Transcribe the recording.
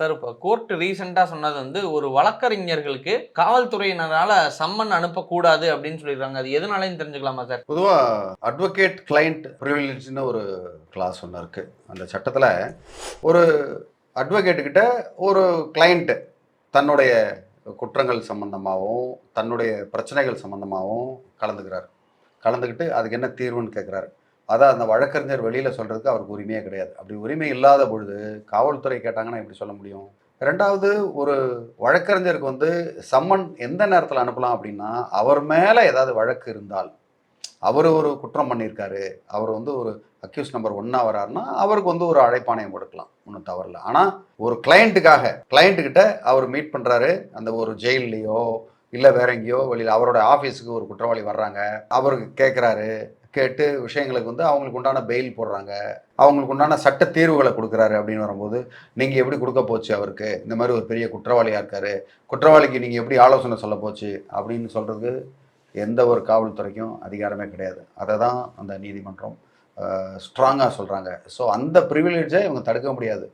Sir இப்போ court ரீசெண்டாக சொன்னது வந்து ஒரு வழக்கறிஞர்களுக்கு காவல்துறையினரால் சம்மன் அனுப்பக்கூடாது அப்படின்னு சொல்லிடுறாங்க அது எதனாலையும் தெரிஞ்சுக்கலாமா சார்? பொதுவாக அட்வொகேட் கிளைண்ட் ப்ரிவிலேஜ்னு ஒரு கிளாஸ் ஒன்று இருக்குது அந்த சட்டத்தில் ஒரு அட்வொகேட்டுக்கிட்ட ஒரு கிளைண்ட்டு தன்னுடைய குற்றங்கள் சம்மந்தமாகவும் தன்னுடைய பிரச்சனைகள் சம்மந்தமாகவும் கலந்துக்கிறார். கலந்துக்கிட்டு அதுக்கு என்ன தீர்வுன்னு கேட்குறாரு அதான் அந்த வழக்கறிஞர் வெளியில் சொல்கிறதுக்கு அவருக்கு உரிமையே கிடையாது. அப்படி உரிமை இல்லாத பொழுது காவல்துறை கேட்டாங்கன்னா எப்படி சொல்ல முடியும்? ரெண்டாவது ஒரு வழக்கறிஞருக்கு வந்து சம்மன் எந்த நேரத்தில் அனுப்பலாம் அப்படின்னா அவர் மேலே ஏதாவது வழக்கு இருந்தால் அவர் ஒரு குற்றம் பண்ணியிருக்காரு அவர் வந்து ஒரு அக்யூஸ் நம்பர் ஒன்றா வராருன்னா அவருக்கு வந்து ஒரு அழைப்பாணையம் கொடுக்கலாம். ஒன்றும் தவறில்ல ஆனால் ஒரு கிளைண்ட்டுக்காக கிளைண்ட்டுக்கிட்ட அவர் மீட் பண்ணுறாரு அந்த ஒரு ஜெயில்லையோ இல்லை வேற எங்கேயோ வெளியில் அவரோட ஆஃபீஸுக்கு ஒரு குற்றவாளி வர்றாங்க அவருக்கு கேட்குறாரு கேட்டு விஷயங்களுக்கு வந்து அவங்களுக்கு உண்டான பெயில் போடுறாங்க. அவங்களுக்கு உண்டான சட்ட தீர்வுகளை கொடுக்குறாரு அப்படின்னு வரும்போது நீங்கள் எப்படி கொடுக்க போச்சு அவருக்கு? இந்த மாதிரி ஒரு பெரிய குற்றவாளியாக இருக்காரு. குற்றவாளிக்கு நீங்கள் எப்படி ஆலோசனை சொல்ல போச்சு? அப்படின்னு சொல்கிறது எந்த ஒரு காவல்துறைக்கும் அதிகாரமே கிடையாது. அதை தான் அந்த நீதிமன்றம் ஸ்ட்ராங்காக சொல்கிறாங்க ஸோ அந்த ப்ரிவிலேஜை இவங்க தடுக்க முடியாது.